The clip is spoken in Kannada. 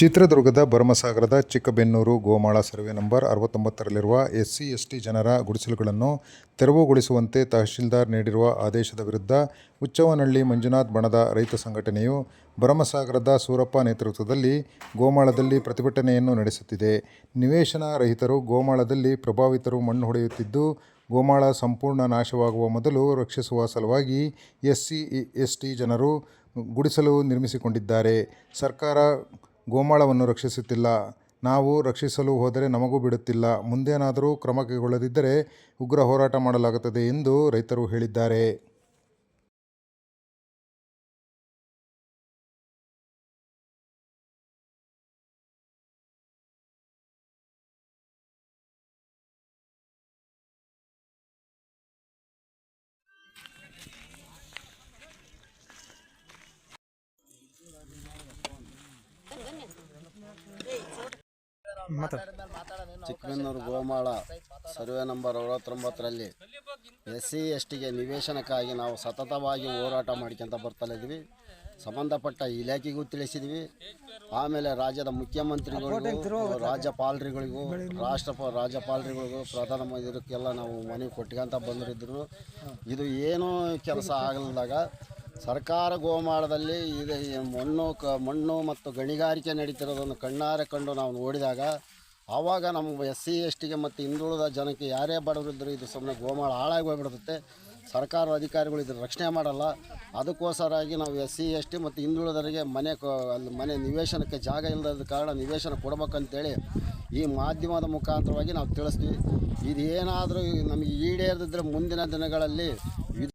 ಚಿತ್ರದುರ್ಗದ ಭರಮಸಾಗರದ ಚಿಕ್ಕಬೆನ್ನೂರು ಗೋಮಾಳ ಸರ್ವೆ ನಂಬರ್ ಅರವತ್ತೊಂಬತ್ತರಲ್ಲಿರುವ ಎಸ್ ಸಿ ಎಸ್ ಟಿ ಜನರ ಗುಡಿಸಲುಗಳನ್ನು ತೆರವುಗೊಳಿಸುವಂತೆ ತಹಶೀಲ್ದಾರ್ ನೀಡಿರುವ ಆದೇಶದ ವಿರುದ್ಧ ಹುಚ್ಚವನಹಳ್ಳಿ ಮಂಜುನಾಥ್ ಬಣದ ರೈತ ಸಂಘಟನೆಯು ಭರಮಸಾಗರದ ಸೂರಪ್ಪ ನೇತೃತ್ವದಲ್ಲಿ ಗೋಮಾಳದಲ್ಲಿ ಪ್ರತಿಭಟನೆಯನ್ನು ನಡೆಸುತ್ತಿದೆ. ನಿವೇಶನ ರಹಿತರು ಗೋಮಾಳದಲ್ಲಿ ಪ್ರಭಾವಿತರು ಮಣ್ಣು ಹೊಡೆಯುತ್ತಿದ್ದು, ಗೋಮಾಳ ಸಂಪೂರ್ಣ ನಾಶವಾಗುವ ಮೊದಲು ರಕ್ಷಿಸುವ ಸಲುವಾಗಿ ಎಸ್ ಸಿ ಎಸ್ ಟಿ ಜನರು ಗುಡಿಸಲು ನಿರ್ಮಿಸಿಕೊಂಡಿದ್ದಾರೆ. ಸರ್ಕಾರ ಗೋಮಾಳವನ್ನು ರಕ್ಷಿಸುತ್ತಿಲ್ಲ. ನಾವು ರಕ್ಷಿಸಲು ಹೋದರೆ ನಮಗೂ ಬಿಡುತ್ತಿಲ್ಲ. ಮುಂದೇನಾದರೂ ಕ್ರಮ ಕೈಗೊಳ್ಳದಿದ್ದರೆ ಉಗ್ರ ಹೋರಾಟ ಮಾಡಲಾಗುತ್ತದೆ ಎಂದು ರೈತರು ಹೇಳಿದ್ದಾರೆ. ಚಿಕ್ಕಬೆನ್ನೂರು ಗೋಮಾಳ ಸರ್ವೆ ನಂಬರ್ ಅರವತ್ತೊಂಬತ್ತರಲ್ಲಿ ಎಸ್ ಸಿ ಎಸ್ ಟಿಗೆ ನಿವೇಶನಕ್ಕಾಗಿ ನಾವು ಸತತವಾಗಿ ಹೋರಾಟ ಮಾಡ್ಕೊಂತ ಬರ್ತಾ ಇದ್ವಿ. ಸಂಬಂಧಪಟ್ಟ ಇಲಾಖೆಗೂ ತಿಳಿಸಿದ್ವಿ. ಆಮೇಲೆ ರಾಜ್ಯದ ಮುಖ್ಯಮಂತ್ರಿಗಳಿಗೂ ರಾಜ್ಯಪಾಲರಿಗಳಿಗೂ ರಾಷ್ಟ್ರ ರಾಜ್ಯಪಾಲರಿಗಳಿಗೂ ಪ್ರಧಾನಮಂತ್ರಿಗೆಲ್ಲ ನಾವು ಮನವಿ ಕೊಟ್ಕೊಂತ ಬಂದಿದ್ದರು ಇದು ಏನೂ ಕೆಲಸ ಆಗಲಿದಾಗ ಸರ್ಕಾರ ಗೋಮಾಳದಲ್ಲಿ ಇದು. ಮಣ್ಣು, ಕ, ಮಣ್ಣು ಮತ್ತು ಗಣಿಗಾರಿಕೆ ನಡೀತಿರೋದನ್ನು ಕಣ್ಣಾರೆ ಕಂಡು ನಾವು ನೋಡಿದಾಗ ಆವಾಗ ನಮ್ಮ ಎಸ್ ಸಿ ಎಸ್ ಟಿಗೆ ಮತ್ತು ಹಿಂದುಳಿದ ಜನಕ್ಕೆ ಯಾರೇ ಬಡವರಿದ್ದರೂ ಇದು ಸುಮ್ಮನೆ ಗೋಮಾಳ ಹಾಳಾಗಿ ಹೋಗ್ಬಿಡುತ್ತೆ. ಸರ್ಕಾರ ಅಧಿಕಾರಿಗಳು ಇದನ್ನು ರಕ್ಷಣೆ ಮಾಡಲ್ಲ. ಅದಕ್ಕೋಸ್ಕರಾಗಿ ನಾವು ಎಸ್ ಸಿ ಎಸ್ ಟಿ ಮತ್ತು ಹಿಂದುಳಿದವರಿಗೆ ಮನೆ ಅಲ್ಲಿ ಮನೆ ನಿವೇಶನಕ್ಕೆ ಜಾಗ ಇಲ್ಲದ ಕಾರಣ ನಿವೇಶನ ಕೊಡ್ಬೇಕಂತೇಳಿ ಈ ಮಾಧ್ಯಮದ ಮುಖಾಂತರವಾಗಿ ನಾವು ತಿಳಿಸ್ತೀವಿ. ಇದೇನಾದರೂ ನಮಗೆ ಈಡೇರದಿದ್ದರೆ ಮುಂದಿನ ದಿನಗಳಲ್ಲಿ